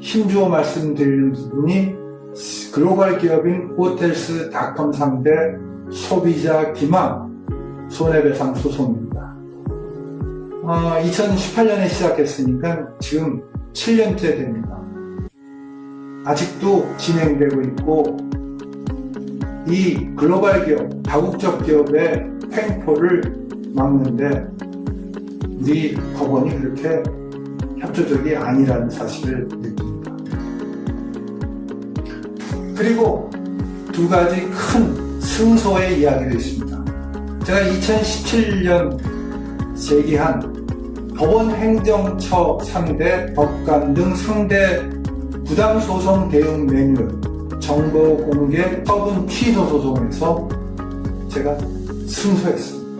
힘주어 말씀드리는 부분이 글로벌 기업인 호텔스 닷컴 상대 소비자 기망 손해배상 소송입니다. 어, 2018년에 시작했으니까 지금 7년째 됩니다. 아직도 진행되고 있고 이 글로벌 기업, 다국적 기업의 횡포를 막는데 우리 법원이 그렇게 협조적이 아니라는 사실을 느낍니다. 그리고 두 가지 큰 승소의 이야기도 있습니다. 제가 2017년 제기한 법원 행정처 상대 법관 등 상대 부당소송 대응 매뉴얼 정보 공개 처분 취소 소송에서 제가 승소했습니다.